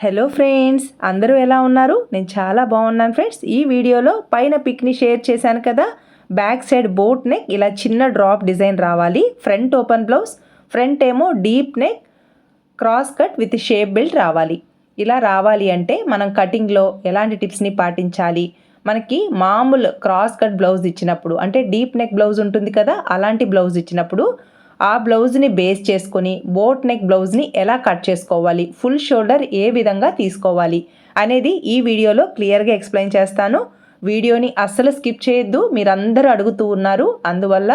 Hello friends అందరూ ఎలా ఉన్నారు? నేను చాలా బాగున్నాను ఫ్రెండ్స్ ఈ వీడియోలో పైన పిక్ని షేర్ చేశాను కదా. బ్యాక్ సైడ్ బోట్ నెక్ ఇలా చిన్న డ్రాప్ డిజైన్ రావాలి. ఫ్రంట్ ఓపెన్ బ్లౌజ్ ఫ్రంట్ ఏమో deep neck cross cut with shape belt రావాలి. ఇలా రావాలి అంటే మనం కటింగ్లో ఎలాంటి టిప్స్ని పాటించాలి? మనకి మామూలు క్రాస్ కట్ బ్లౌజ్ ఇచ్చినప్పుడు అంటే డీప్ నెక్ బ్లౌజ్ ఉంటుంది కదా అలాంటి బ్లౌజ్ ఇచ్చినప్పుడు ఆ బ్లౌజ్ని బేస్ చేసుకొని బోట్ నెక్ బ్లౌజ్ని ఎలా కట్ చేసుకోవాలి ఫుల్ షోల్డర్ ఏ విధంగా తీసుకోవాలి అనేది ఈ వీడియోలో క్లియర్గా ఎక్స్ప్లెయిన్ చేస్తాను. వీడియోని అస్సలు స్కిప్ చేయొద్దు మీరందరూ అడుగుతూ ఉన్నారు. అందువల్ల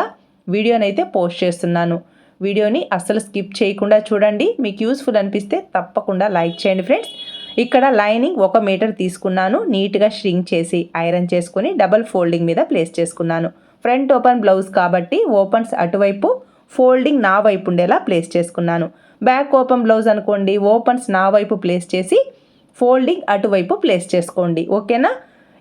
వీడియోని అయితే పోస్ట్ చేస్తున్నాను. వీడియోని అస్సలు స్కిప్ చేయకుండా చూడండి. మీకు యూస్ఫుల్ అనిపిస్తే తప్పకుండా లైక్ చేయండి ఫ్రెండ్స్. ఇక్కడ లైనింగ్ ఒక మీటర్ తీసుకున్నాను. నీట్గా స్ట్రింగ్ చేసి ఐరన్ చేసుకొని డబల్ ఫోల్డింగ్ మీద ప్లేస్ చేసుకున్నాను. ఫ్రంట్ ఓపెన్ బ్లౌజ్ కాబట్టి ఓపెన్స్ అటువైపు ఫోల్డింగ్ నా వైపు ఉండేలా ప్లేస్ చేసుకున్నాను. బ్యాక్ ఓపెన్ బ్లౌజ్ అనుకోండి ఓపెన్స్ నా వైపు ప్లేస్ చేసి ఫోల్డింగ్ అటువైపు ప్లేస్ చేసుకోండి. ఓకేనా?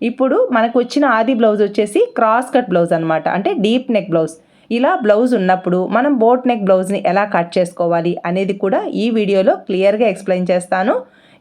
ఇప్పుడు మనకు వచ్చిన ఆది బ్లౌజ్ వచ్చేసి క్రాస్ కట్ బ్లౌజ్ అనమాట అంటే డీప్ నెక్ బ్లౌజ్. ఇలా బ్లౌజ్ ఉన్నప్పుడు మనం బోట్ నెక్ బ్లౌజ్ని ఎలా కట్ చేసుకోవాలి అనేది కూడా ఈ వీడియోలో క్లియర్గా ఎక్స్ప్లెయిన్ చేస్తాను.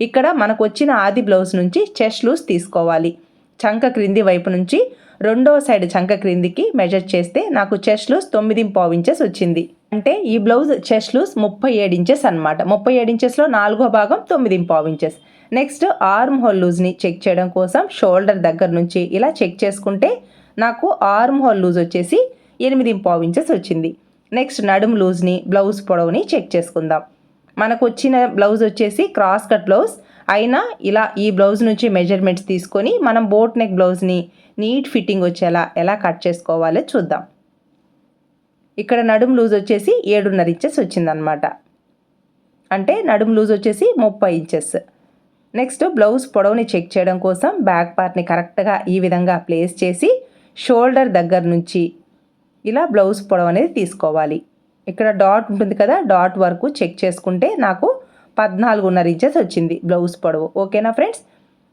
ఇక్కడ మనకు వచ్చిన ఆది బ్లౌజ్ నుంచి చెస్ట్ లూస్ తీసుకోవాలి. చంక క్రింది వైపు నుంచి రెండో సైడ్ చంక క్రిందికి మెజర్ చేస్తే నాకు చెస్ట్ లూస్ తొమ్మిది పావు ఇంచెస్ వచ్చింది. అంటే ఈ బ్లౌజ్ చెస్ట్ లూస్ ముప్పై ఏడు ఇంచెస్ అనమాట ముప్పై ఏడు ఇంచెస్లో నాలుగో భాగం తొమ్మిది పావు ఇంచెస్ నెక్స్ట్ ఆర్మ్ హోల్ లూజ్ని చెక్ చేయడం కోసం షోల్డర్ దగ్గర నుంచి ఇలా చెక్ చేసుకుంటే నాకు ఆర్మ్ హోల్ లూజ్ వచ్చేసి ఎనిమిది పావు ఇంచెస్ వచ్చింది. నెక్స్ట్ నడుము లూజ్ని బ్లౌజ్ పొడవుని చెక్ చేసుకుందాం. మనకు వచ్చిన బ్లౌజ్ వచ్చేసి క్రాస్ కట్ బ్లౌజ్ అయినా ఇలా ఈ బ్లౌజ్ నుంచి మెజర్మెంట్స్ తీసుకొని మనం బోట్ నెక్ బ్లౌజ్ని నీట్ ఫిట్టింగ్ వచ్చేలా ఎలా కట్ చేసుకోవాలో చూద్దాం. ఇక్కడ నడుము లూజ్ వచ్చేసి ఏడున్నర ఇంచెస్ వచ్చిందనమాట అంటే నడుము లూజ్ వచ్చేసి ముప్పై ఇంచెస్ నెక్స్ట్ బ్లౌజ్ పొడవుని చెక్ చేయడం కోసం బ్యాక్ పార్ట్ని కరెక్ట్గా ఈ విధంగా ప్లేస్ చేసి షోల్డర్ దగ్గర నుంచి ఇలా బ్లౌజ్ పొడవు అనేది తీసుకోవాలి. ఇక్కడ డాట్ ఉంటుంది కదా డాట్ వరకు చెక్ చేసుకుంటే నాకు పద్నాలుగున్నర ఇంచెస్ వచ్చింది బ్లౌజ్ పొడవు. ఓకేనా ఫ్రెండ్స్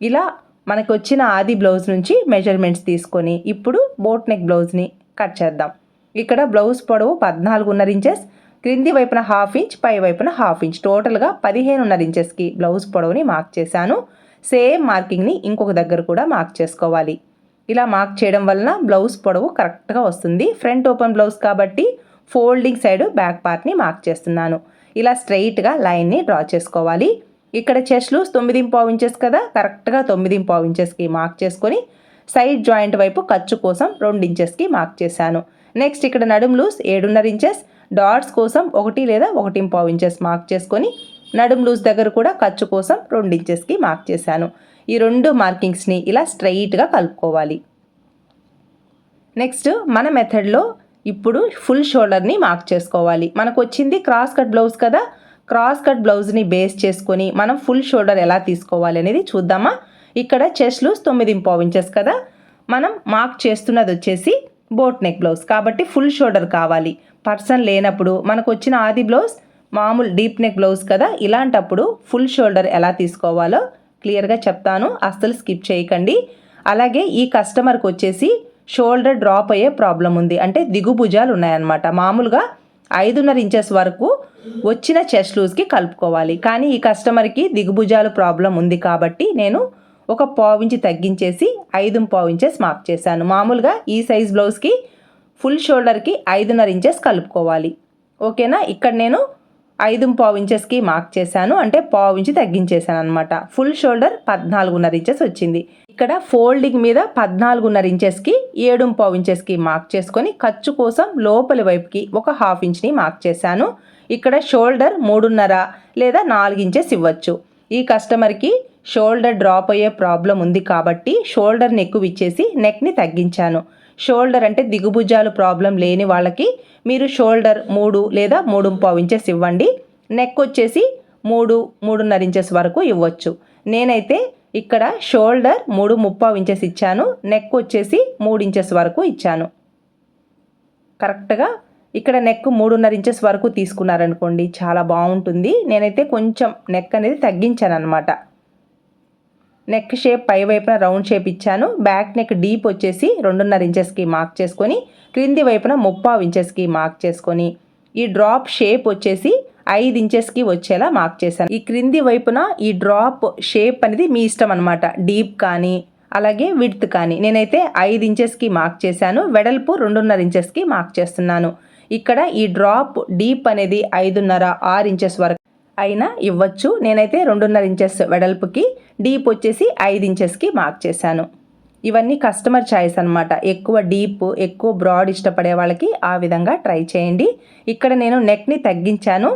ఇలా మనకు వచ్చిన ఆది బ్లౌజ్ నుంచి మెజర్మెంట్స్ తీసుకొని ఇప్పుడు బోట్ నెక్ బ్లౌజ్ని కట్ చేద్దాం. ఇక్కడ బ్లౌజ్ పొడవు పద్నాలుగున్నర ఇంచెస్ క్రింది వైపున హాఫ్ ఇంచ్ పై వైపున హాఫ్ ఇంచ్. టోటల్గా పదిహేనున్నర ఇంచెస్కి బ్లౌజ్ పొడవుని మార్క్ చేశాను. సేమ్ మార్కింగ్ని ఇంకొక దగ్గర కూడా మార్క్ చేసుకోవాలి. ఇలా మార్క్ చేయడం వలన బ్లౌజ్ పొడవు కరెక్ట్గా వస్తుంది. ఫ్రంట్ ఓపెన్ బ్లౌజ్ కాబట్టి ఫోల్డింగ్ సైడ్ బ్యాక్ పార్ట్ని మార్క్ చేస్తున్నాను. ఇలా స్ట్రైట్గా లైన్ని డ్రా చేసుకోవాలి. ఇక్కడ చెస్ట్ లూజ్ తొమ్మిది పావు ఇంచెస్ కదా కరెక్ట్గా తొమ్మిది పావు ఇంచెస్కి మార్క్ చేసుకొని సైడ్ జాయింట్ వైపు ఖర్చు కోసం రెండు ఇంచెస్కి మార్క్ చేశాను. నెక్స్ట్ ఇక్కడ నడుము లూస్ ఏడున్నర ఇంచెస్ డాట్స్ కోసం ఒకటి లేదా ఒకటి పావు ఇంచెస్ మార్క్ చేసుకొని నడుము లూజ్ దగ్గర కూడా ఖర్చు కోసం రెండు ఇంచెస్కి మార్క్ చేశాను. ఈ రెండు మార్కింగ్స్ని ఇలా స్ట్రైట్గా కలుపుకోవాలి. నెక్స్ట్ మన మెథడ్లో ఇప్పుడు ఫుల్ షోల్డర్ని మార్క్ చేసుకోవాలి. మనకు వచ్చింది క్రాస్ కట్ బ్లౌజ్ కదా క్రాస్ కట్ బ్లౌజ్ని బేస్ చేసుకొని మనం ఫుల్ షోల్డర్ ఎలా తీసుకోవాలి అనేది చూద్దామా? ఇక్కడ చెస్ట్ లూస్ తొమ్మిది పావు ఇంచెస్ కదా? మనం మార్క్ చేస్తున్నది వచ్చేసి బోట్ నెక్ బ్లౌజ్. కాబట్టి ఫుల్ షోల్డర్ కావాలి. పర్సన్ లేనప్పుడు మనకు వచ్చిన ఆది బ్లౌజ్ మామూలు డీప్ నెక్ బ్లౌజ్ కదా? ఇలాంటప్పుడు ఫుల్ షోల్డర్ ఎలా తీసుకోవాలో క్లియర్గా చెప్తాను. అస్సలు స్కిప్ చేయకండి. అలాగే ఈ కస్టమర్కి వచ్చేసి షోల్డర్ డ్రాప్ అయ్యే ప్రాబ్లం ఉంది. అంటే దిగుభుజాలు ఉన్నాయన్నమాట మామూలుగా ఐదున్నర ఇంచెస్ వరకు వచ్చిన చెస్ట్ లూజ్కి కలుపుకోవాలి. కానీ ఈ కస్టమర్కి దిగుభుజాలు ప్రాబ్లం ఉంది కాబట్టి నేను ఒక పావు ఇంచి తగ్గించేసి ఐదు పావు ఇంచెస్ మార్క్ చేశాను. మామూలుగా ఈ సైజ్ బ్లౌజ్కి ఫుల్ షోల్డర్కి ఐదున్నర ఇంచెస్ కలుపుకోవాలి. ఓకేనా? ఇక్కడ నేను ఐదు పావు ఇంచెస్కి మార్క్ చేశాను. అంటే పావు ఇంచి తగ్గించేశాను అనమాట ఫుల్ షోల్డర్ పద్నాలుగున్నర ఇంచెస్ వచ్చింది. ఇక్కడ ఫోల్డింగ్ మీద పద్నాలుగున్నర ఇంచెస్కి ఏడు పావు ఇంచెస్కి మార్క్ చేసుకొని ఖర్చు కోసం లోపలి వైపుకి ఒక హాఫ్ ఇంచ్ని మార్క్ చేశాను. ఇక్కడ షోల్డర్ మూడున్నర లేదా నాలుగు ఇంచెస్ ఇవ్వచ్చు. ఈ కస్టమర్కి షోల్డర్ డ్రాప్ అయ్యే ప్రాబ్లం ఉంది కాబట్టి షోల్డర్ని ఎక్కువ ఇచ్చేసి నెక్ని తగ్గించాను. షోల్డర్ అంటే దిగుభుజాలు ప్రాబ్లం లేని వాళ్ళకి మీరు షోల్డర్ మూడు లేదా మూడు పావు ఇంచెస్ ఇవ్వండి. నెక్ వచ్చేసి మూడు మూడున్నర ఇంచెస్ వరకు ఇవ్వచ్చు. నేనైతే ఇక్కడ షోల్డర్ మూడు ముప్పావు ఇంచెస్ ఇచ్చాను నెక్ వచ్చేసి మూడు ఇంచెస్ వరకు ఇచ్చాను. కరెక్ట్గా ఇక్కడ నెక్ మూడున్నర ఇంచెస్ వరకు తీసుకున్నారనుకోండి చాలా బాగుంటుంది. నేనైతే కొంచెం నెక్ అనేది తగ్గించాను అనమాట నెక్ షేప్ పై వైపున రౌండ్ షేప్ ఇచ్చాను బ్యాక్ నెక్ డీప్ వచ్చేసి రెండున్నర ఇంచెస్కి మార్క్ చేసుకొని క్రింది వైపున ముప్పావు ఇంచెస్కి మార్క్ చేసుకొని ఈ డ్రాప్ షేప్ వచ్చేసి ఐదు ఇంచెస్కి వచ్చేలా మార్క్ చేశాను. ఈ క్రింది వైపున ఈ డ్రాప్ షేప్ అనేది మీ ఇష్టం అనమాట డీప్ కానీ అలాగే విడ్త్ కానీ. నేనైతే ఐదు ఇంచెస్కి మార్క్ చేశాను. వెడల్పు రెండున్నర ఇంచెస్కి మార్క్ చేస్తున్నాను. ఇక్కడ ఈ డ్రాప్ డీప్ అనేది ఐదున్నర ఆరు ఇంచెస్ వరకు అయినా ఇవ్వచ్చు. నేనైతే రెండున్నర ఇంచెస్ వెడల్పుకి డీప్ వచ్చేసి ఐదు ఇంచెస్కి మార్క్ చేశాను. ఇవన్నీ కస్టమర్ ఛాయిస్ అనమాట ఎక్కువ డీప్ ఎక్కువ బ్రాడ్ ఇష్టపడే వాళ్ళకి ఆ విధంగా ట్రై చేయండి. ఇక్కడ నేను నెక్ని తగ్గించాను.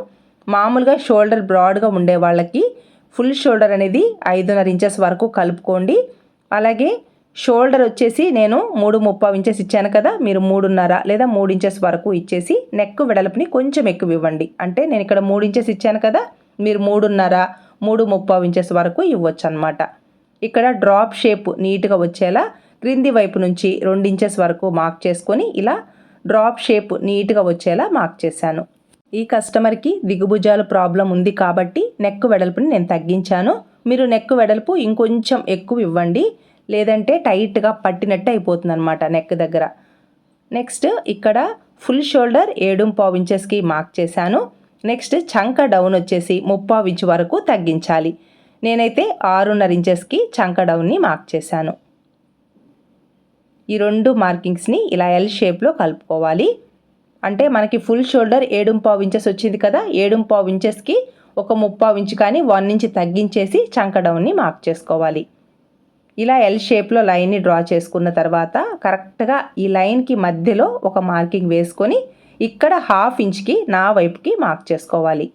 మామూలుగా షోల్డర్ బ్రాడ్గా ఉండే వాళ్ళకి ఫుల్ షోల్డర్ అనేది ఐదున్నర ఇంచెస్ వరకు కలుపుకోండి. అలాగే షోల్డర్ వచ్చేసి నేను మూడు ముప్పై ఇంచెస్ ఇచ్చాను కదా మీరు మూడున్నర లేదా మూడు ఇంచెస్ వరకు ఇచ్చేసి నెక్ వెడల్పుని కొంచెం ఎక్కువ ఇవ్వండి. అంటే నేను ఇక్కడ మూడు ఇంచెస్ ఇచ్చాను కదా మీరు మూడున్నర మూడు ముప్పై ఇంచెస్ వరకు ఇవ్వచ్చు అనమాట ఇక్కడ డ్రాప్ షేప్ నీట్గా వచ్చేలా క్రింది వైపు నుంచి రెండు ఇంచెస్ వరకు మార్క్ చేసుకొని ఇలా డ్రాప్ షేప్ నీట్గా వచ్చేలా మార్క్ చేశాను. ఈ కస్టమర్కి దిగుభుజాలు ప్రాబ్లం ఉంది కాబట్టి నెక్ వెడల్పుని నేను తగ్గించాను. మీరు నెక్ వెడల్పు ఇంకొంచెం ఎక్కువ ఇవ్వండి. లేదంటే టైట్గా పట్టినట్టు అయిపోతుంది అనమాట నెక్ దగ్గర. నెక్స్ట్ ఇక్కడ ఫుల్ షోల్డర్ ఏడు పావు ఇంచెస్కి మార్క్ చేశాను. నెక్స్ట్ చంక డౌన్ వచ్చేసి ముప్పావు ఇంచు వరకు తగ్గించాలి. నేనైతే ఆరున్నర ఇంచెస్కి చంక డౌన్ని మార్క్ చేశాను. ఈ రెండు మార్కింగ్స్ని ఇలా ఎల్ షేప్లో కలుపుకోవాలి. అంటే మనకి ఫుల్ షోల్డర్ ఏడుంపావు ఇంచెస్ వచ్చింది కదా ఏడుంపావు ఇంచెస్కి ఒక ముప్పావు ఇంచు కానీ వన్ ఇంచ్ తగ్గించేసి చంక డౌన్ని మార్క్ చేసుకోవాలి. ఇలా ఎల్ షేప్లో లైన్ని డ్రా చేసుకున్న తర్వాత కరెక్ట్గా ఈ లైన్కి మధ్యలో ఒక మార్కింగ్ వేసుకొని ఇక్కడ హాఫ్ ఇంచ్కి నా వైపుకి మార్క్ చేసుకోవాలి.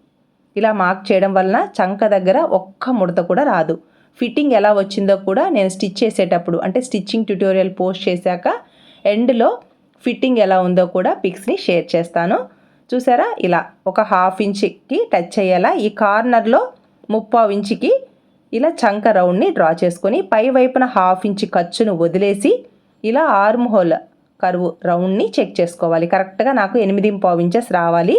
ఇలా మార్క్ చేయడం వలన చంక దగ్గర ఒక్క ముడత కూడా రాదు. ఫిట్టింగ్ ఎలా వచ్చిందో కూడా నేను స్టిచ్ చేసేటప్పుడు అంటే స్టిచ్చింగ్ ట్యూటోరియల్ పోస్ట్ చేశాక ఎండ్లో ఫిట్టింగ్ ఎలా ఉందో కూడా పిక్స్ని షేర్ చేస్తాను. చూసారా? ఇలా ఒక హాఫ్ ఇంచ్కి టచ్ అయ్యేలా ఈ కార్నర్లో ముప్పావు ఇంచుకి ఇలా చంక రౌండ్ని డ్రా చేసుకొని పై వైపున హాఫ్ ఇంచ్ ఖర్చును వదిలేసి ఇలా ఆర్మ్ హోల్ కరువు రౌండ్ని చెక్ చేసుకోవాలి. కరెక్ట్గా నాకు ఎనిమిది పావు ఇంచెస్ రావాలి.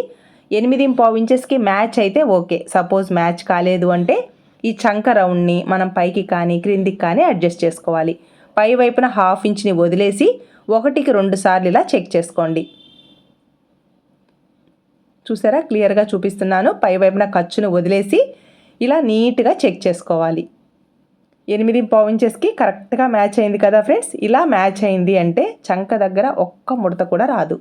ఎనిమిది పావు ఇంచెస్కి మ్యాచ్ అయితే ఓకే. సపోజ్ మ్యాచ్ కాలేదు అంటే ఈ చంక రౌండ్ని మనం పైకి కానీ క్రిందికి కానీ అడ్జస్ట్ చేసుకోవాలి. పై వైపున హాఫ్ ఇంచ్ని వదిలేసి ఒకటికి రెండు సార్లు ఇలా చెక్ చేసుకోండి. చూసారా? క్లియర్గా చూపిస్తున్నాను. పై వైపున ఖర్చును వదిలేసి ఇలా నీట్గా చెక్ చేసుకోవాలి. ఎనిమిది పావు ఇంచెస్కి కరెక్ట్గా మ్యాచ్ అయింది కదా ఫ్రెండ్స్? ఇలా మ్యాచ్ అయింది అంటే చంక దగ్గర ఒక్క ముడత కూడా రాదు.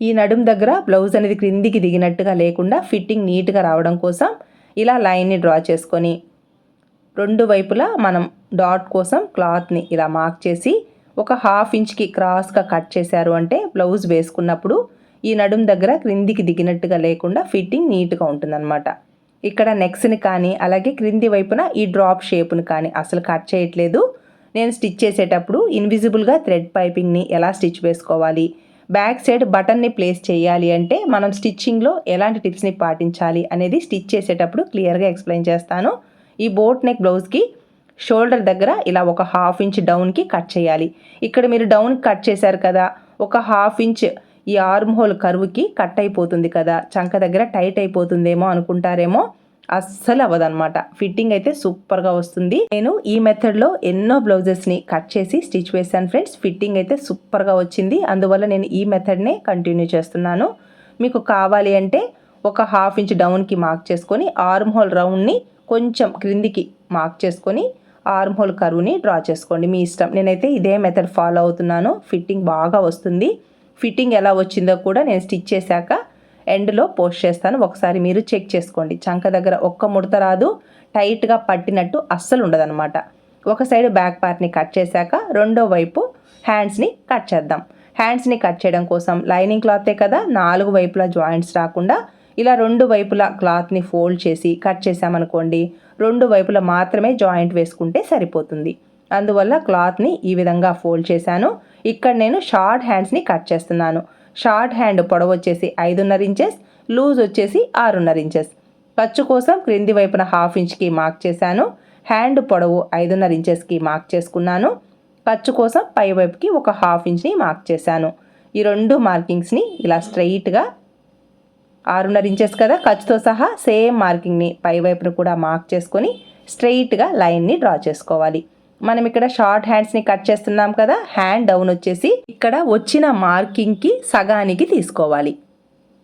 ఈ నడుం దగ్గర బ్లౌజ్ అనేది క్రిందికి దిగినట్టుగా లేకుండా ఫిట్టింగ్ నీట్గా రావడం కోసం ఇలా లైన్ని డ్రా చేసుకొని రెండు వైపులా మనం డాట్ కోసం క్లాత్ని ఇలా మార్క్ చేసి ఒక హాఫ్ ఇంచ్కి క్రాస్గా కట్ చేశారు అంటే బ్లౌజ్ వేసుకున్నప్పుడు ఈ నడుం దగ్గర క్రిందికి దిగినట్టుగా లేకుండా ఫిట్టింగ్ నీట్గా ఉంటుందన్నమాట. ఇక్కడ నెక్స్ని కానీ అలాగే క్రింది వైపున ఈ డ్రాప్ షేప్ని కానీ అసలు కట్ చేయట్లేదు. నేను స్టిచ్ చేసేటప్పుడు ఇన్విజిబుల్గా థ్రెడ్ పైపింగ్ని ఎలా స్టిచ్ వేసుకోవాలి? బ్యాక్ సైడ్ బటన్ని ప్లేస్ చేయాలి అంటే మనం స్టిచ్చింగ్లో ఎలాంటి టిప్స్ని పాటించాలి అనేది స్టిచ్ చేసేటప్పుడు క్లియర్గా ఎక్స్ప్లెయిన్ చేస్తాను. ఈ బోట్ నెక్ బ్లౌజ్కి షోల్డర్ దగ్గర ఇలా ఒక హాఫ్ ఇంచ్ డౌన్కి కట్ చేయాలి. ఇక్కడ మీరు డౌన్ కట్ చేశారు కదా ఒక హాఫ్ ఇంచ్ ఈ ఆర్మ్ హోల్ కరువుకి కట్ అయిపోతుంది కదా చంక దగ్గర టైట్ అయిపోతుందేమో అనుకుంటారేమో అస్సలు అవ్వదనమాట ఫిట్టింగ్ అయితే సూపర్గా వస్తుంది. నేను ఈ మెథడ్లో ఎన్నో బ్లౌజెస్ని కట్ చేసి స్టిచ్ వేశాను ఫ్రెండ్స్. ఫిట్టింగ్ అయితే సూపర్గా వచ్చింది. అందువల్ల నేను ఈ మెథడ్నే కంటిన్యూ చేస్తున్నాను. మీకు కావాలి అంటే ఒక హాఫ్ ఇంచ్ డౌన్కి మార్క్ చేసుకొని ఆర్మ్ హోల్ రౌండ్ని కొంచెం క్రిందికి మార్క్ చేసుకొని ఆర్మ్ హోల్ కరువుని డ్రా చేసుకోండి. మీ ఇష్టం. నేనైతే ఇదే మెథడ్ ఫాలో అవుతున్నాను. ఫిట్టింగ్ బాగా వస్తుంది. ఫిట్టింగ్ ఎలా వచ్చిందో కూడా నేను స్టిచ్ చేశాక ఎండ్లో పోస్ట్ చేస్తాను. ఒకసారి మీరు చెక్ చేసుకోండి. చంక దగ్గర ఒక్క ముడత రాదు. టైట్గా పట్టినట్టు అస్సలు ఉండదన్నమాట. ఒక సైడ్ బ్యాక్ పార్ట్ని కట్ చేశాక రెండో వైపు హ్యాండ్స్ని కట్ చేద్దాం. హ్యాండ్స్ని కట్ చేయడం కోసం లైనింగ్ క్లాతే కదా? నాలుగు వైపులా జాయింట్స్ రాకుండా ఇలా రెండు వైపులా క్లాత్ని ఫోల్డ్ చేసి కట్ చేసామనుకోండి రెండు వైపులా మాత్రమే జాయింట్ వేసుకుంటే సరిపోతుంది. అందువల్ల క్లాత్ని ఈ విధంగా ఫోల్డ్ చేశాను. ఇక్కడ నేను షార్ట్ హ్యాండ్స్ని కట్ చేస్తున్నాను. షార్ట్ హ్యాండ్ పొడవు వచ్చేసి ఐదున్నర ఇంచెస్ లూజ్ వచ్చేసి ఆరున్నర ఇంచెస్. ఖర్చు కోసం క్రింది వైపున హాఫ్ ఇంచ్కి మార్క్ చేశాను. హ్యాండ్ పొడవు ఐదున్నర ఇంచెస్కి మార్క్ చేసుకున్నాను. ఖర్చు కోసం పై వైపుకి ఒక హాఫ్ ఇంచ్ని మార్క్ చేశాను. ఈ రెండు మార్కింగ్స్ని ఇలా స్ట్రైట్గా ఆరున్నర ఇంచెస్ కదా? ఖర్చుతో సహా సేమ్ మార్కింగ్ని పై వైపున కూడా మార్క్ చేసుకొని స్ట్రెయిట్గా లైన్ని డ్రా చేసుకోవాలి. మనం ఇక్కడ షార్ట్ హ్యాండ్స్ని కట్ చేస్తున్నాం కదా? హ్యాండ్ డౌన్ వచ్చేసి ఇక్కడ వచ్చిన మార్కింగ్కి సగానికి తీసుకోవాలి.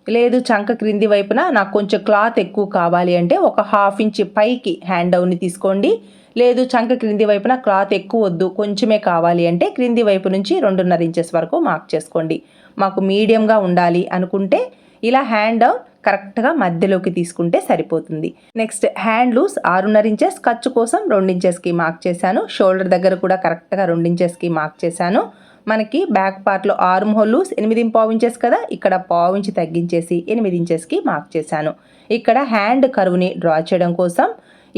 లేదు చంక క్రింది వైపున నాకు కొంచెం క్లాత్ ఎక్కువ కావాలి అంటే ఒక హాఫ్ ఇంచ్ పైకి హ్యాండ్ డౌన్ని తీసుకోండి. లేదు చంక క్రింది వైపున క్లాత్ ఎక్కువ వద్దు కొంచెమే కావాలి అంటే క్రింది వైపు నుంచి రెండున్నర ఇంచెస్ వరకు మార్క్ చేసుకోండి. మాకు మీడియంగా ఉండాలి అనుకుంటే ఇలా హ్యాండ్ డౌన్ కరెక్ట్గా మధ్యలోకి తీసుకుంటే సరిపోతుంది. నెక్స్ట్ హ్యాండ్ లూస్ ఆరున్నర ఇంచెస్ ఖర్చు కోసం రెండు ఇంచెస్కి మార్క్ చేశాను. షోల్డర్ దగ్గర కూడా కరెక్ట్గా రెండించెస్కి మార్క్ చేశాను. మనకి బ్యాక్ పార్ట్లో ఆర్మ్ హోల్ లూస్ ఎనిమిది పావు ఇంచెస్ కదా ఇక్కడ పావు ఇంచి తగ్గించేసి ఎనిమిది ఇంచెస్కి మార్క్ చేశాను. ఇక్కడ హ్యాండ్ కరువుని డ్రా చేయడం కోసం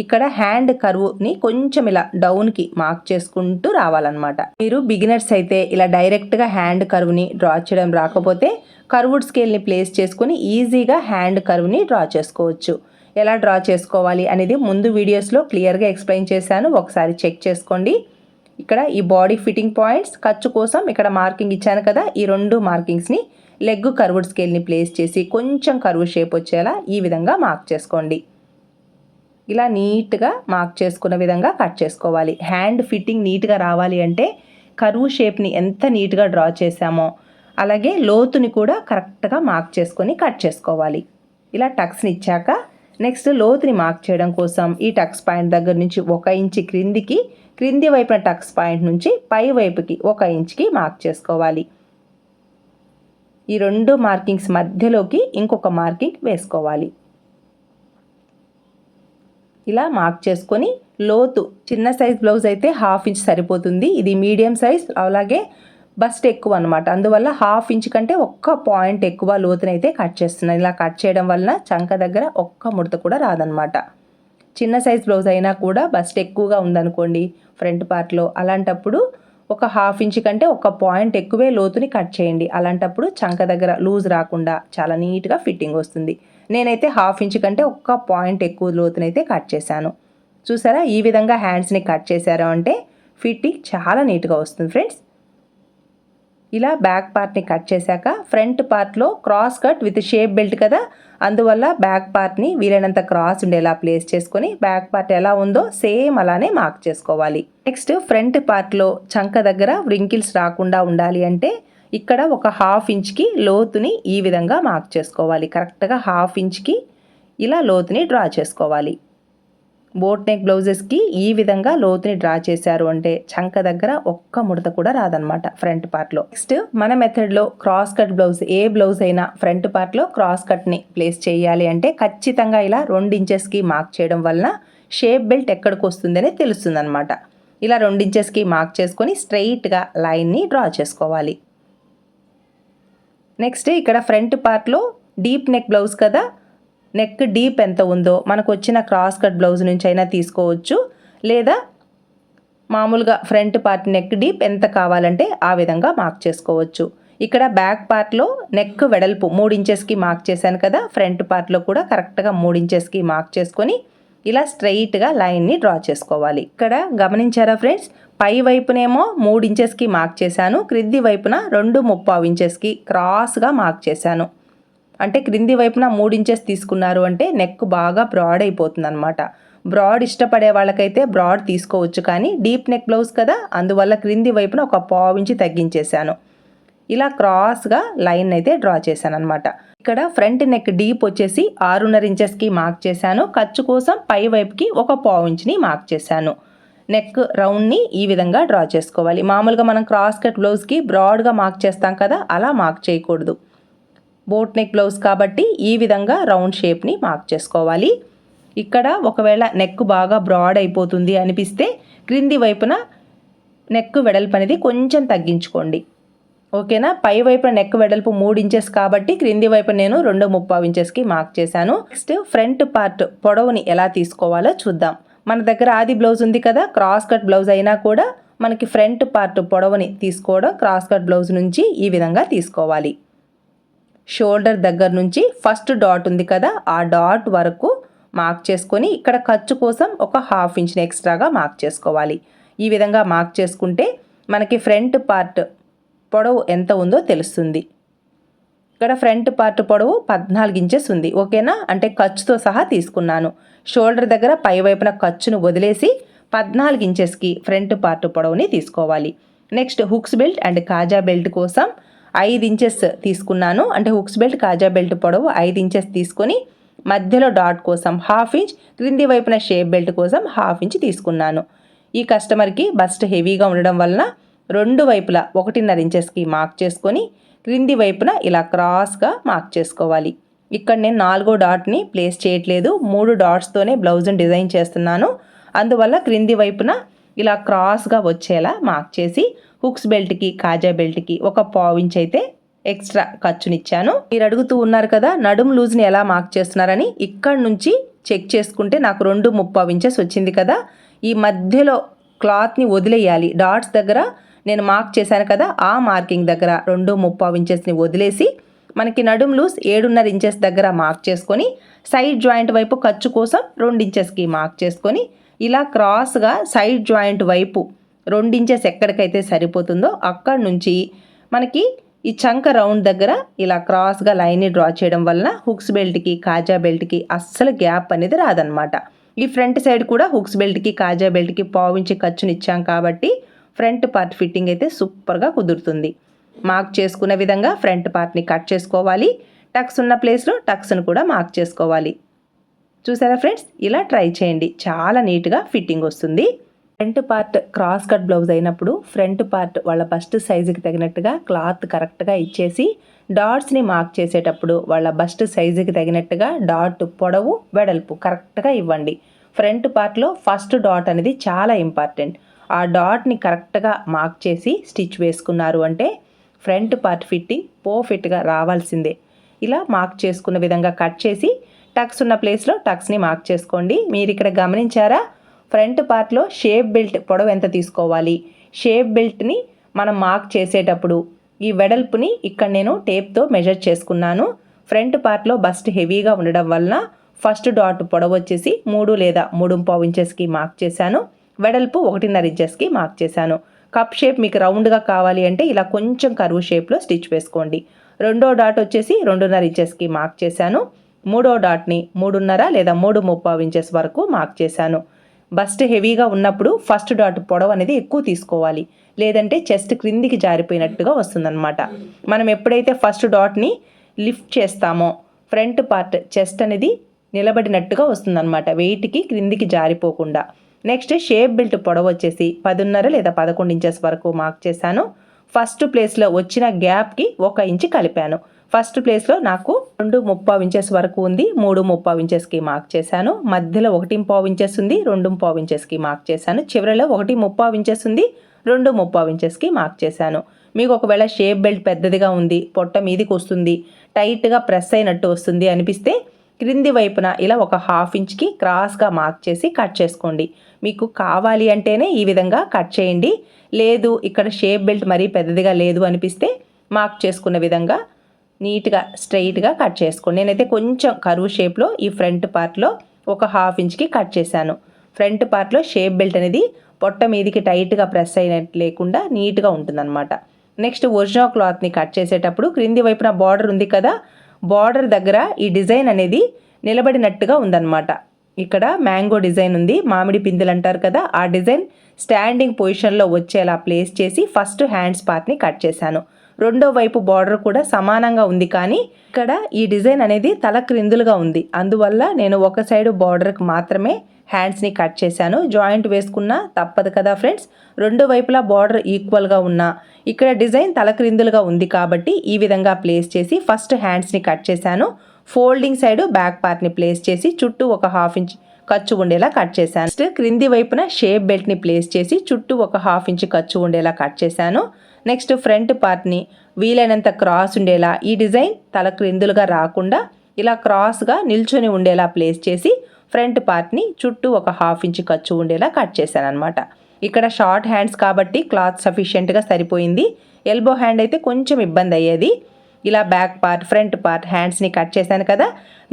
ఇక్కడ హ్యాండ్ కర్వ్ని కొంచెం ఇలా డౌన్కి మార్క్ చేసుకుంటూ రావాలన్నమాట. మీరు బిగినర్స్ అయితే ఇలా డైరెక్ట్గా హ్యాండ్ కర్వ్ని డ్రా చేయడం రాకపోతే కర్వుడ్ స్కేల్ని ప్లేస్ చేసుకుని ఈజీగా హ్యాండ్ కర్వ్ని డ్రా చేసుకోవచ్చు. ఎలా డ్రా చేసుకోవాలి అనేది ముందు వీడియోస్లో క్లియర్గా ఎక్స్ప్లెయిన్ చేశాను. ఒకసారి చెక్ చేసుకోండి. ఇక్కడ ఈ బాడీ ఫిట్టింగ్ పాయింట్స్ ఖర్చు కోసం ఇక్కడ మార్కింగ్ ఇచ్చాను కదా ఈ రెండు మార్కింగ్స్ని లెగ్ కర్వుడ్ స్కేల్ని ప్లేస్ చేసి కొంచెం కర్వ్ షేప్ వచ్చేలా ఈ విధంగా మార్క్ చేసుకోండి. ఇలా నీట్గా మార్క్ చేసుకున్న విధంగా కట్ చేసుకోవాలి. హ్యాండ్ ఫిట్టింగ్ నీట్గా రావాలి అంటే కరువు షేప్ని ఎంత నీట్గా డ్రా చేసామో అలాగే లోతుని కూడా కరెక్ట్గా మార్క్ చేసుకొని కట్ చేసుకోవాలి. ఇలా టక్స్ని ఇచ్చాక నెక్స్ట్ లోతుని మార్క్ చేయడం కోసం ఈ టక్స్ పాయింట్ దగ్గర నుంచి ఒక ఇంచి క్రిందికి క్రింది వైపున టక్స్ పాయింట్ నుంచి పై వైపుకి ఒక ఇంచ్కి మార్క్ చేసుకోవాలి. ఈ రెండు మార్కింగ్స్ మధ్యలోకి ఇంకొక మార్కింగ్ వేసుకోవాలి. ఇలా మార్క్ చేసుకొని లోతు చిన్న సైజ్ బ్లౌజ్ అయితే హాఫ్ ఇంచ్ సరిపోతుంది. ఇది మీడియం సైజ్ అలాగే బస్ట్ ఎక్కువ అనమాట అందువల్ల హాఫ్ ఇంచ్ కంటే ఒక్క పాయింట్ ఎక్కువ లోతునైతే కట్ చేస్తున్నాను ఇలా కట్ చేయడం వలన చంక దగ్గర ఒక్క ముడత కూడా రాదనమాట చిన్న సైజ్ బ్లౌజ్ అయినా కూడా బస్ట్ ఎక్కువగా ఉందనుకోండి ఫ్రంట్ పార్ట్లో అలాంటప్పుడు ఒక హాఫ్ ఇంచ్ కంటే ఒక పాయింట్ ఎక్కువే లోతుని కట్ చేయండి. అలాంటప్పుడు చంక దగ్గర లూజ్ రాకుండా చాలా నీట్గా ఫిట్టింగ్ వస్తుంది. నేనైతే హాఫ్ ఇంచ్ కంటే ఒక్క పాయింట్ ఎక్కువ లోతునైతే కట్ చేశాను. చూసారా? ఈ విధంగా హ్యాండ్స్ని కట్ చేశారు అంటే ఫిట్టింగ్ చాలా నీట్గా వస్తుంది ఫ్రెండ్స్. ఇలా బ్యాక్ పార్ట్ని కట్ చేశాక ఫ్రంట్ పార్ట్లో cross cut with shape belt కదా? అందువల్ల బ్యాక్ పార్ట్ని వీలైనంత క్రాస్ ఉండేలా ప్లేస్ చేసుకొని బ్యాక్ పార్ట్ ఎలా ఉందో సేమ్ అలానే మార్క్ చేసుకోవాలి. నెక్స్ట్ ఫ్రంట్ పార్ట్లో చంక దగ్గర వ్రింకిల్స్ రాకుండా ఉండాలి అంటే ఇక్కడ ఒక హాఫ్ ఇంచ్కి లోతుని ఈ విధంగా మార్క్ చేసుకోవాలి. కరెక్ట్గా హాఫ్ ఇంచ్కి ఇలా లోతుని డ్రా చేసుకోవాలి. బోట్ నెక్ బ్లౌజెస్కి ఈ విధంగా లోతుని డ్రా చేశారు అంటే చంక దగ్గర ఒక్క ముడత కూడా రాదనమాట ఫ్రంట్ పార్ట్లో నెక్స్ట్ మన మెథడ్లో క్రాస్ కట్ బ్లౌజ్ ఏ బ్లౌజ్ అయినా ఫ్రంట్ పార్ట్లో క్రాస్ కట్ని ప్లేస్ చేయాలి అంటే ఖచ్చితంగా ఇలా రెండు ఇంచెస్కి మార్క్ చేయడం వలన షేప్ బెల్ట్ ఎక్కడికి వస్తుందనే తెలుస్తుందనమాట ఇలా రెండు ఇంచెస్కి మార్క్ చేసుకొని స్ట్రైట్గా లైన్ని డ్రా చేసుకోవాలి. నెక్స్ట్ ఇక్కడ ఫ్రంట్ పార్ట్లో డీప్ నెక్ బ్లౌజ్ కదా? నెక్ డీప్ ఎంత ఉందో మనకు వచ్చిన క్రాస్ కట్ బ్లౌజ్ నుంచి అయినా తీసుకోవచ్చు. లేదా మామూలుగా ఫ్రంట్ పార్ట్ నెక్ డీప్ ఎంత కావాలంటే ఆ విధంగా మార్క్ చేసుకోవచ్చు. ఇక్కడ బ్యాక్ పార్ట్లో నెక్ వెడల్పు మూడు ఇంచెస్కి మార్క్ చేశాను కదా? ఫ్రంట్ పార్ట్లో కూడా కరెక్ట్గా మూడు ఇంచెస్కి మార్క్ చేసుకొని ఇలా స్ట్రైట్గా లైన్ని డ్రా చేసుకోవాలి. ఇక్కడ గమనించారా ఫ్రెండ్స్ పై వైపునేమో మూడు ఇంచెస్కి మార్క్ చేశాను. క్రింది వైపున రెండు ముప్పావు ఇంచెస్కి క్రాస్గా మార్క్ చేశాను. అంటే క్రింది వైపున మూడు ఇంచెస్ తీసుకున్నారు అంటే నెక్ బాగా బ్రాడ్ అయిపోతుంది అనమాట బ్రాడ్ ఇష్టపడే వాళ్ళకైతే బ్రాడ్ తీసుకోవచ్చు కానీ డీప్ నెక్ బ్లౌజ్ కదా. అందువల్ల క్రింది వైపున ఒక పావు ఇంచి తగ్గించేశాను. ఇలా క్రాస్గా లైన్ అయితే డ్రా చేశాను అనమాట ఇక్కడ ఫ్రంట్ నెక్ డీప్ వచ్చేసి ఆరున్నర ఇంచెస్కి మార్క్ చేశాను. ఖర్చు కోసం పై వైపుకి ఒక పావు ఇంచ్ని మార్క్ చేశాను. నెక్ రౌండ్ని ఈ విధంగా డ్రా చేసుకోవాలి. మామూలుగా మనం క్రాస్ కట్ బ్లౌజ్కి బ్రాడ్గా మార్క్ చేస్తాం కదా అలా మార్క్ చేయకూడదు. బోట్ నెక్ బ్లౌజ్ కాబట్టి ఈ విధంగా రౌండ్ షేప్ని మార్క్ చేసుకోవాలి. ఇక్కడ ఒకవేళ నెక్ బాగా బ్రాడ్ అయిపోతుంది అనిపిస్తే క్రింది వైపున నెక్ వెడల్పు అనేది కొంచెం తగ్గించుకోండి. ఓకేనా? పై వైపున నెక్ వెడల్పు మూడు ఇంచెస్ కాబట్టి క్రింది వైపు నేను రెండు ముప్పావు ఇంచెస్కి మార్క్ చేశాను. నెక్స్ట్ ఫ్రంట్ పార్ట్ పొడవుని ఎలా తీసుకోవాలో చూద్దాం. మన దగ్గర ఆది బ్లౌజ్ ఉంది కదా క్రాస్ కట్ బ్లౌజ్ అయినా కూడా మనకి ఫ్రంట్ పార్ట్ పొడవుని తీసుకోవడం క్రాస్ కట్ బ్లౌజ్ నుంచి ఈ విధంగా తీసుకోవాలి. షోల్డర్ దగ్గర నుంచి ఫస్ట్ డాట్ ఉంది కదా ఆ డాట్ వరకు మార్క్ చేసుకొని ఇక్కడ ఖర్చు కోసం ఒక హాఫ్ ఇంచ్ని ఎక్స్ట్రాగా మార్క్ చేసుకోవాలి. ఈ విధంగా మార్క్ చేసుకుంటే మనకి ఫ్రంట్ పార్ట్ పొడవు ఎంత ఉందో తెలుస్తుంది. ఇక్కడ ఫ్రంట్ పార్ట్ పొడవు పద్నాలుగు ఇంచెస్ ఉంది. ఓకేనా? అంటే ఖర్చుతో సహా తీసుకున్నాను. షోల్డర్ దగ్గర పై వైపున ఖర్చును వదిలేసి పద్నాలుగు ఇంచెస్కి ఫ్రంట్ పార్ట్ పొడవుని తీసుకోవాలి. నెక్స్ట్ హుక్స్ బెల్ట్ అండ్ కాజా బెల్ట్ కోసం ఐదు ఇంచెస్ తీసుకున్నాను. అంటే హుక్స్ బెల్ట్ కాజా బెల్ట్ పొడవు ఐదు ఇంచెస్ తీసుకొని మధ్యలో డాట్ కోసం హాఫ్ ఇంచ్ క్రింది వైపున షేప్ బెల్ట్ కోసం హాఫ్ ఇంచ్ తీసుకున్నాను. ఈ కస్టమర్కి బస్ట్ హెవీగా ఉండడం వలన రెండు వైపులా ఒకటిన్నర ఇంచెస్కి మార్క్ చేసుకొని క్రింది వైపున ఇలా క్రాస్గా మార్క్ చేసుకోవాలి. ఇక్కడ నేను నాలుగో డాట్ని ప్లేస్ చేయట్లేదు. మూడు డాట్స్తోనే బ్లౌజ్ని డిజైన్ చేస్తున్నాను. అందువల్ల క్రింది వైపున ఇలా క్రాస్గా వచ్చేలా మార్క్ చేసి హుక్స్ బెల్ట్కి కాజా బెల్ట్కి ఒక పావు అయితే ఎక్స్ట్రా ఖర్చునిచ్చాను. మీరు అడుగుతూ ఉన్నారు కదా నడుము లూజ్ని ఎలా మార్క్ చేస్తున్నారని. ఇక్కడ నుంచి చెక్ చేసుకుంటే నాకు రెండు ముప్పావు ఇంచెస్ వచ్చింది కదా. ఈ మధ్యలో క్లాత్ని వదిలేయాలి. డాట్స్ దగ్గర నేను మార్క్ చేశాను కదా ఆ మార్కింగ్ దగ్గర రెండు ముప్పావు ఇంచెస్ని వదిలేసి మనకి నడుం లూస్ ఏడున్నర ఇంచెస్ దగ్గర మార్క్ చేసుకొని సైడ్ జాయింట్ వైపు ఖర్చు కోసం రెండు ఇంచెస్కి మార్క్ చేసుకొని ఇలా క్రాస్గా సైడ్ జాయింట్ వైపు రెండు ఇంచెస్ ఎక్కడికైతే సరిపోతుందో అక్కడ నుంచి మనకి ఈ చంక రౌండ్ దగ్గర ఇలా క్రాస్గా లైన్ని డ్రా చేయడం వలన హుక్స్ బెల్ట్కి కాజా బెల్ట్కి అస్సలు గ్యాప్ అనేది రాదనమాట ఈ ఫ్రంట్ సైడ్ కూడా హుక్స్ బెల్ట్కి కాజా బెల్ట్కి పావించి ఖర్చుని ఇచ్చాం కాబట్టి ఫ్రంట్ పార్ట్ ఫిట్టింగ్ అయితే సూపర్గా కుదురుతుంది. మార్క్ చేసుకున్న విధంగా ఫ్రంట్ పార్ట్ని కట్ చేసుకోవాలి. టక్స్ ఉన్న ప్లేస్లో టక్స్ను కూడా మార్క్ చేసుకోవాలి. చూసారా ఫ్రెండ్స్? ఇలా ట్రై చేయండి. చాలా నీట్గా ఫిట్టింగ్ వస్తుంది. Front part cross cut blouse అయినప్పుడు ఫ్రంట్ పార్ట్ వాళ్ళ బస్ట్ సైజుకి తగినట్టుగా క్లాత్ కరెక్ట్గా ఇచ్చేసి డాట్స్ని మార్క్ చేసేటప్పుడు వాళ్ళ బస్ట్ సైజుకి తగినట్టుగా డాట్ పొడవు వెడల్పు కరెక్ట్గా ఇవ్వండి. ఫ్రంట్ పార్ట్లో ఫస్ట్ డాట్ అనేది చాలా ఇంపార్టెంట్. ఆ డాట్ని కరెక్ట్గా మార్క్ చేసి స్టిచ్ వేసుకున్నారు అంటే ఫ్రంట్ పార్ట్ ఫిట్టింగ్ పర్ఫెక్ట్గా రావాల్సిందే. ఇలా మార్క్ చేసుకున్న విధంగా కట్ చేసి టక్స్ ఉన్న ప్లేస్లో టక్స్ని మార్క్ చేసుకోండి. మీరు ఇక్కడ గమనించారా? ఫ్రంట్ పార్ట్లో షేప్ బెల్ట్ పొడవు ఎంత తీసుకోవాలి? షేప్ బెల్ట్ని మనం మార్క్ చేసేటప్పుడు ఈ వెడల్పుని ఇక్కడ నేను టేప్తో మెజర్ చేసుకున్నాను. ఫ్రంట్ పార్ట్లో బస్ట్ హెవీగా ఉండడం వలన ఫస్ట్ డాట్ పొడవు వచ్చేసి మూడు లేదా మూడు పావు ఇంచెస్కి మార్క్ చేశాను. వెడల్పు ఒకటిన్నర ఇంచెస్కి మార్క్ చేశాను. కప్ షేప్ మీకు రౌండ్గా కావాలి అంటే ఇలా కొంచెం కరువు షేప్లో స్టిచ్ వేసుకోండి. రెండో డాట్ వచ్చేసి రెండున్నర ఇంచెస్కి మార్క్ చేశాను. మూడో డాట్ని మూడున్నర లేదా మూడు ముప్పావు ఇంచెస్ వరకు మార్క్ చేశాను. బస్ట్ హెవీగా ఉన్నప్పుడు ఫస్ట్ డాట్ పొడవు అనేది ఎక్కువ తీసుకోవాలి. లేదంటే చెస్ట్ క్రిందికి జారిపోయినట్టుగా వస్తుందన్నమాట. మనం ఎప్పుడైతే ఫస్ట్ డాట్ని లిఫ్ట్ చేస్తామో ఫ్రంట్ పార్ట్ చెస్ట్ అనేది నిలబడినట్టుగా వస్తుందన్నమాట. వెయిట్కి క్రిందికి జారిపోకుండా. నెక్స్ట్ షేప్ బెల్ట్ పొడవు వచ్చేసి పదున్నర లేదా పదకొండు ఇంచెస్ వరకు మార్క్ చేశాను. ఫస్ట్ ప్లేస్లో వచ్చిన గ్యాప్కి ఒక ఇంచ్ కలిపాను. ఫస్ట్ ప్లేస్లో నాకు రెండు ముప్పావు ఇంచెస్ వరకు ఉంది మూడు ముప్పావు ఇంచెస్కి మార్క్ చేశాను. మధ్యలో ఒకటి పావు ఇంచెస్ ఉంది రెండు పావు ఇంచెస్కి మార్క్ చేశాను. చివరిలో ఒకటి ముప్పావు ఇంచెస్ ఉంది రెండు ముప్పావు ఇంచెస్కి మార్క్ చేశాను. మీకు ఒకవేళ షేప్ బెల్ట్ పెద్దదిగా ఉంది పొట్ట మీదికి వస్తుంది టైట్గా ప్రెస్ అయినట్టు వస్తుంది అనిపిస్తే క్రింది వైపున ఇలా ఒక హాఫ్ ఇంచ్కి క్రాస్గా మార్క్ చేసి కట్ చేసుకోండి. మీకు కావాలి అంటేనే ఈ విధంగా కట్ చేయండి. లేదు ఇక్కడ షేప్ బెల్ట్ మరీ పెద్దదిగా లేదు అనిపిస్తే మార్క్ చేసుకున్న విధంగా నీట్గా స్ట్రైట్గా కట్ చేసుకోండి. నేనైతే కొంచెం కరువు షేప్లో ఈ ఫ్రంట్ పార్ట్లో ఒక హాఫ్ ఇంచ్కి కట్ చేశాను. ఫ్రంట్ పార్ట్లో షేప్ బెల్ట్ అనేది పొట్ట మీదికి టైట్గా ప్రెస్ అయినట్టు లేకుండా నీట్గా ఉంటుందన్నమాట. నెక్స్ట్ ఒరిజినల్ క్లాత్ని కట్ చేసేటప్పుడు క్రింది వైపున బార్డర్ ఉంది కదా బార్డర్ దగ్గర ఈ డిజైన్ అనేది నిలబడినట్టుగా ఉందన్నమాట. ఇక్కడ మ్యాంగో డిజైన్ ఉంది మామిడి పిందులు అంటారు కదా ఆ డిజైన్ స్టాండింగ్ పొజిషన్లో వచ్చేలా ప్లేస్ చేసి ఫస్ట్ హ్యాండ్స్ పార్ట్ని కట్ చేశాను. రెండో వైపు బార్డర్ కూడా సమానంగా ఉంది కానీ ఇక్కడ ఈ డిజైన్ అనేది తల క్రిందులుగా ఉంది. అందువల్ల నేను ఒక సైడు బార్డర్కి మాత్రమే హ్యాండ్స్ని కట్ చేశాను. జాయింట్ వేసుకున్నా తప్పదు కదా ఫ్రెండ్స్. రెండు వైపులా బార్డర్ ఈక్వల్గా ఉన్నా ఇక్కడ డిజైన్ తల క్రిందులుగా ఉంది కాబట్టి ఈ విధంగా ప్లేస్ చేసి ఫస్ట్ హ్యాండ్స్ని కట్ చేశాను. ఫోల్డింగ్ సైడ్ బ్యాక్ పార్ట్ని ప్లేస్ చేసి చుట్టూ ఒక హాఫ్ ఇంచ్ ఖర్చు ఉండేలా కట్ చేశాను. నెక్స్ట్ క్రింది వైపున షేప్ బెల్ట్ని ప్లేస్ చేసి చుట్టూ ఒక హాఫ్ ఇంచ్ ఖర్చు ఉండేలా కట్ చేశాను. నెక్స్ట్ ఫ్రంట్ పార్ట్ని వీలైనంత క్రాస్ ఉండేలా ఈ డిజైన్ తల క్రిందులుగా రాకుండా ఇలా క్రాస్గా నిల్చొని ఉండేలా ప్లేస్ చేసి ఫ్రంట్ పార్ట్ని చుట్టూ ఒక హాఫ్ ఇంచ్ ఖర్చు ఉండేలా కట్ చేశాను అనమాట ఇక్కడ షార్ట్ హ్యాండ్స్ కాబట్టి క్లాత్ సఫిషియెంట్గా సరిపోయింది. ఎల్బో హ్యాండ్ అయితే కొంచెం ఇబ్బంది అయ్యేది ఇలా బ్యాక్ పార్ట్ ఫ్రంట్ పార్ట్ హ్యాండ్స్ని కట్ చేశాను కదా.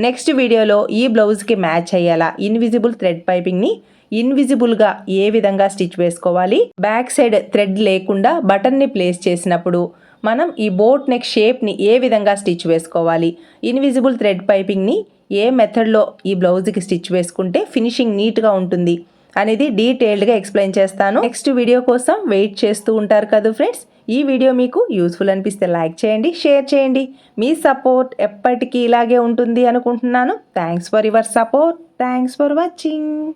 నెక్స్ట్ వీడియోలో ఈ బ్లౌజ్కి మ్యాచ్ అయ్యేలా ఇన్విజిబుల్ థ్రెడ్ పైపింగ్ని ఇన్విజిబుల్గా ఏ విధంగా స్టిచ్ వేసుకోవాలి బ్యాక్ సైడ్ థ్రెడ్ లేకుండా బటన్ని ప్లేస్ చేసినప్పుడు మనం ఈ బోట్ నెక్ షేప్ని ఏ విధంగా స్టిచ్ వేసుకోవాలి ఇన్విజిబుల్ థ్రెడ్ పైపింగ్ని ఏ మెథడ్లో ఈ బ్లౌజ్కి స్టిచ్ వేసుకుంటే ఫినిషింగ్ నీట్గా ఉంటుంది అనేది డీటెయిల్డ్గా ఎక్స్ప్లెయిన్ చేస్తాను. నెక్స్ట్ వీడియో కోసం వెయిట్ చేస్తూ ఉంటారు కదా ఫ్రెండ్స్? ఈ వీడియో మీకు యూస్ఫుల్ అనిపిస్తే లైక్ చేయండి షేర్ చేయండి. మీ సపోర్ట్ ఎప్పటికీ ఇలాగే ఉంటుంది అనుకుంటున్నాను. Thanks for your support. Thanks for watching.